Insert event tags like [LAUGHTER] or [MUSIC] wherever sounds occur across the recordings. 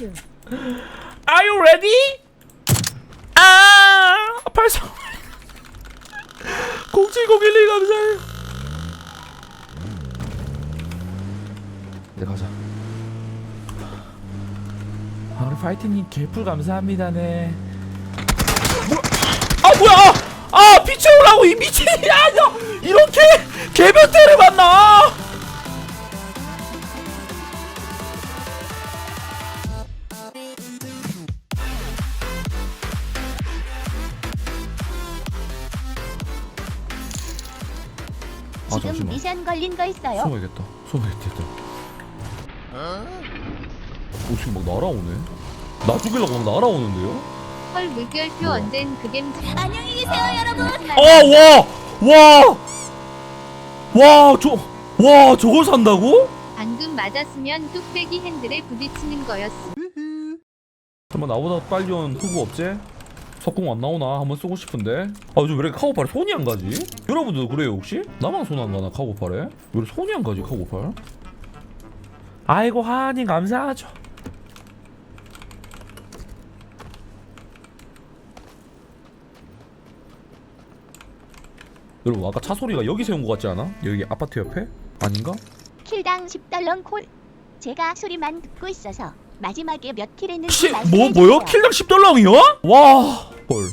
Are you ready? 아, 발사. 0701님 감사해요. 네 가자. 아, 우리 파이팅님 개풀 감사합니다, 네. 뭐야? 아 뭐야? 아 비춰오라고 이 미친이 아니야? 이렇게 개변태를 만나? 아, 지금 잠시만. 미션 걸린 거 있어요. 숨어야겠다. 숨어야겠다. 오 지금 막 날아오네. 나 죽이려고 막 날아오는데요? 헐 물결표? 언젠 그겜 안녕히 계세요, 여러분. 아 와! 와! 와 저, 와 저걸 산다고? 방금 맞았으면 뚝배기 핸들에 부딪히는 거였어. 잠깐 나보다 빨리 온 후보 없지? 석궁 안 나오나? 한번 쓰고 싶은데 아 요즘 왜 이렇게 카고팔에 손이 안 가지? 여러분들 그래요 혹시? 나만 손 안 가나 카고팔에? 왜 이렇게 손이 안 가지 카고팔? 아이고 하니 감사하죠 여러분 아까 차 소리가 여기 세운 것 같지 않아? 여기 아파트 옆에? 아닌가? 킬당 10달러 콜. 제가 소리만 듣고 있어서 마지막에 몇 킬 했는지 키, 뭐 말씀해 뭐요? 킬당 10달러이요? 와. 헐.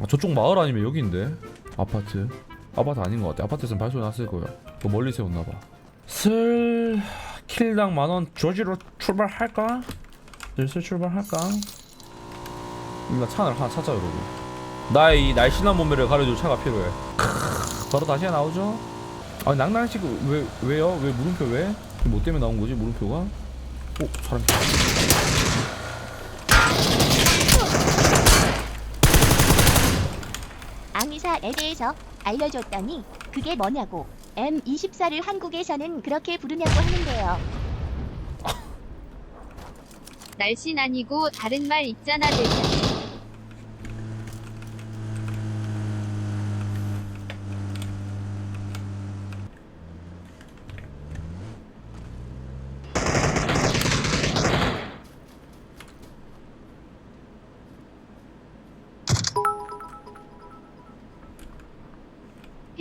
아, 저쪽 마을 아니면 여기인데. 아파트. 아파트 아닌 것 같아. 아파트에서는 발소리 났을 거예요. 더 멀리 세웠나 봐. 슬 킬당 만원 조지로 출발할까? 슬슬 출발할까? 일단 차를 하나 찾자 여러분. 나의 이 날씬한 몸매를 가려줄 차가 필요해. 크으, 바로 다시 나오죠. 아 낭낭식 왜 왜요? 왜 물음표 왜? 뭐 때문에 나온 거지 물음표가? 오 사람. 앙이사에 대해서 알려줬더니 그게 뭐냐고. M24를 한국에서는 그렇게 부르냐고 하는데요. [LAUGHS] 날씬 아니고 다른 말 있잖아 대장.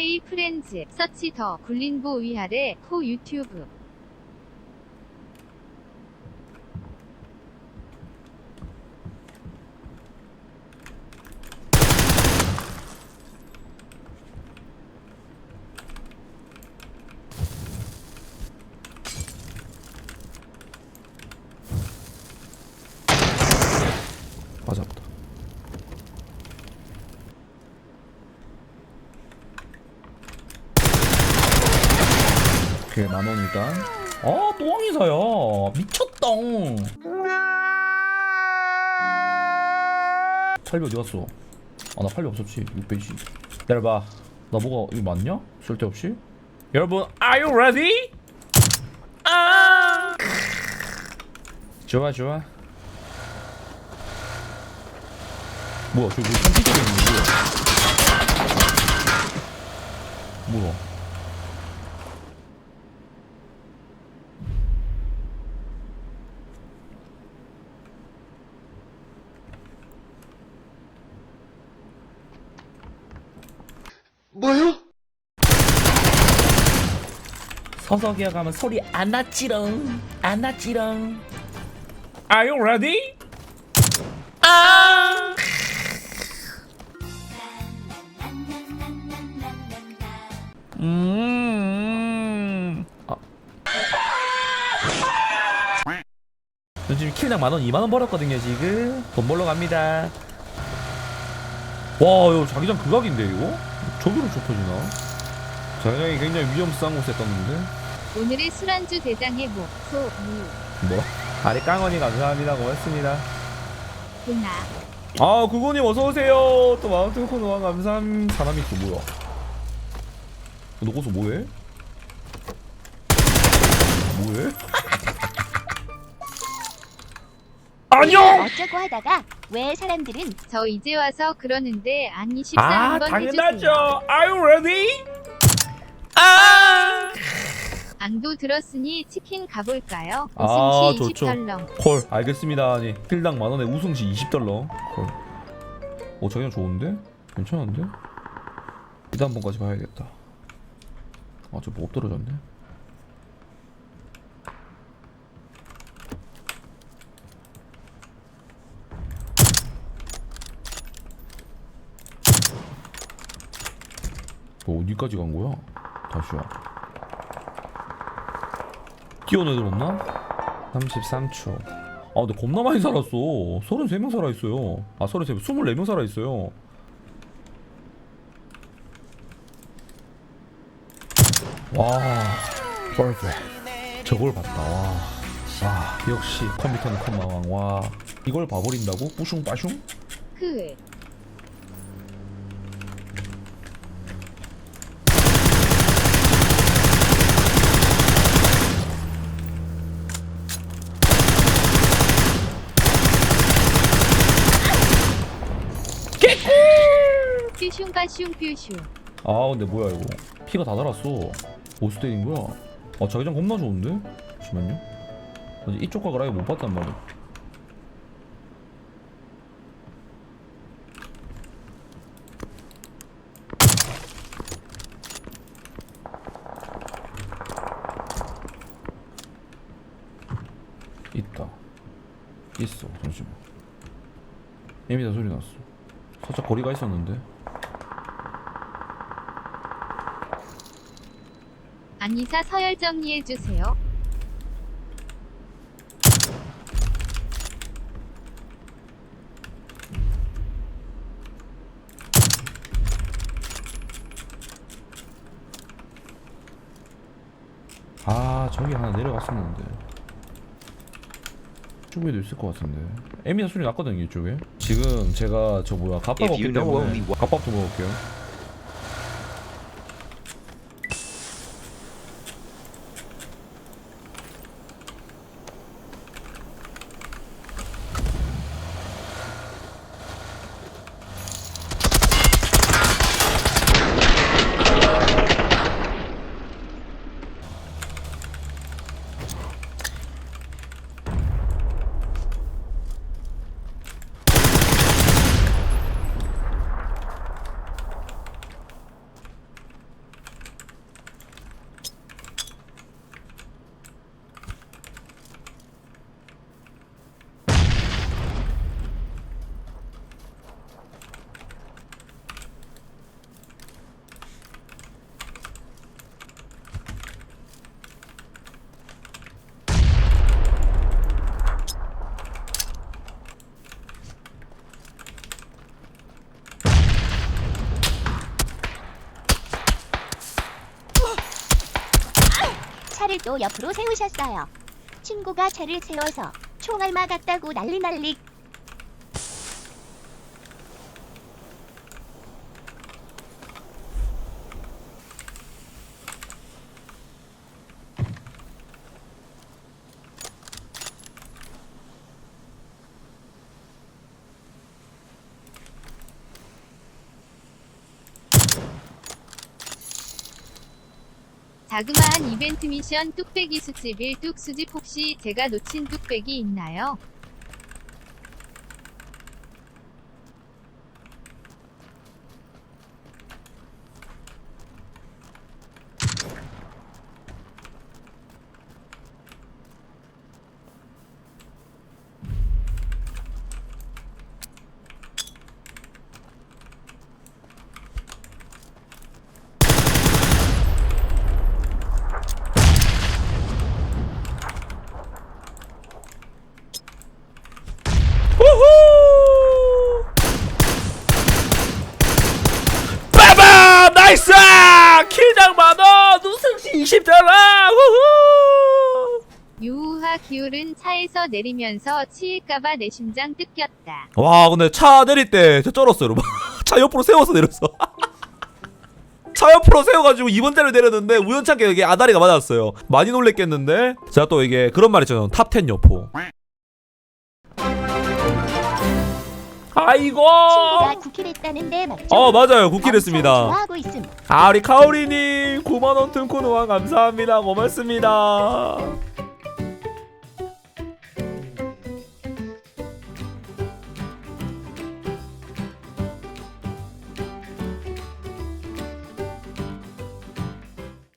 헤이 프렌즈 서치 더 굴린보 위아래 코 유튜브 맞았다. 오케이 만 원이다. 아 또왕이사야 미쳤덩. 팔비 어디 갔어? 아나 팔비 없었지 600이지. 기다려봐. 나 뭐가 이거 맞냐? 쓸데없이? 여러분 are you ready? 아 좋아 좋아. 뭐야 저기 한티적이 있는 뭐야 뭐야 뭐요? 서서 기어 가면 소리 안 났지롱 안 났지롱 Are you ready? 아 음. 아. 저 지금 킬당 만원 2만원 벌었거든요 지금 돈 벌러 갑니다 와 이거 자기장 극악인데 이거? 저기로 좁혀지나? 자기장이 굉장히 위험한 곳에 떴는데 오늘의 술안주 대장의 목, 소, 무, 뭐? 아리 깡언니 감사합니다 고맙습니다 도나 아 구구님 어서오세요 또 마운트 코너와 감사함 사람이 또 뭐야 너 거기서 뭐해? 뭐해? 안녕! 어쩌고 하다가 왜 사람들은 저 이제 와서 그러는데 아니 14아 당연하죠 해주세요. Are you ready? 아 앙도 들었으니 치킨 가볼까요? 아, 우승시 좋죠. 20덜렁. 콜 알겠습니다 아니 킬당 만 원에 우승시 20달러 콜 오, 자기장 좋은데? 괜찮은데? 이단 한 번까지 봐야겠다 아저 뭐 엎드러졌네 뭐 어디까지 간 거야? 다시야 뛰어내들었나? 33초 아 근데 겁나 많이 살았어 33명 살아있어요 아 33명 24명 살아있어요 와 퍼펙트 저걸 봤다 와. 와 역시 컴퓨터는 컴마왕 와 이걸 봐버린다고? 뿌숑빠숑? 그 슝가 슝 퓨슝. 아 근데 뭐야 이거. 피가 다 달았어. 때린 거야? 아 자기장 겁나 좋은데? 잠시만요. 나 이쪽 각을 아예 못 봤단 말이야. 있다. 있어. 잠시만. 애미다 소리 났어. 살짝 거리가 있었는데 안니사 서열 정리해 주세요. 아 저기 하나 내려갔었는데. 이쪽에도 있을 것 같은데. 에미나 소리 났거든요 이쪽에. 지금 제가 저 뭐야 갑밥 If 먹기 때문에 one- 갑밥 좀 먹을게요 차를 또 옆으로 세우셨어요. 친구가 차를 세워서 총알 맞았다고 난리 난리. 자그마한 이벤트 미션 뚝배기 수집일 뚝 수집 혹시 제가 놓친 뚝배기 있나요? 우후 빠밤 나이스 킬당 만원 우승시 20달러 우후 유우하 기울은 차에서 내리면서 치일까봐 내 심장 뜯겼다. 와 근데 차 내릴 때 저 쩔었어 여러분. [LAUGHS] 차 옆으로 세워서 내렸어. [LAUGHS] 차 옆으로 세워가지고 2번째를 내렸는데 우연찮게 여기 아다리가 맞았어요. 많이 놀랬겠는데? 제가 또 이게 그런 말 있잖아요. 탑10 여포. 아이고! 친구가 쿠킬 했다는데 맞죠? 어 맞아요. 엄청 됐습니다. 좋아하고 있음. 아 우리 카오리님 9만원 튼코 노아 감사합니다. 고맙습니다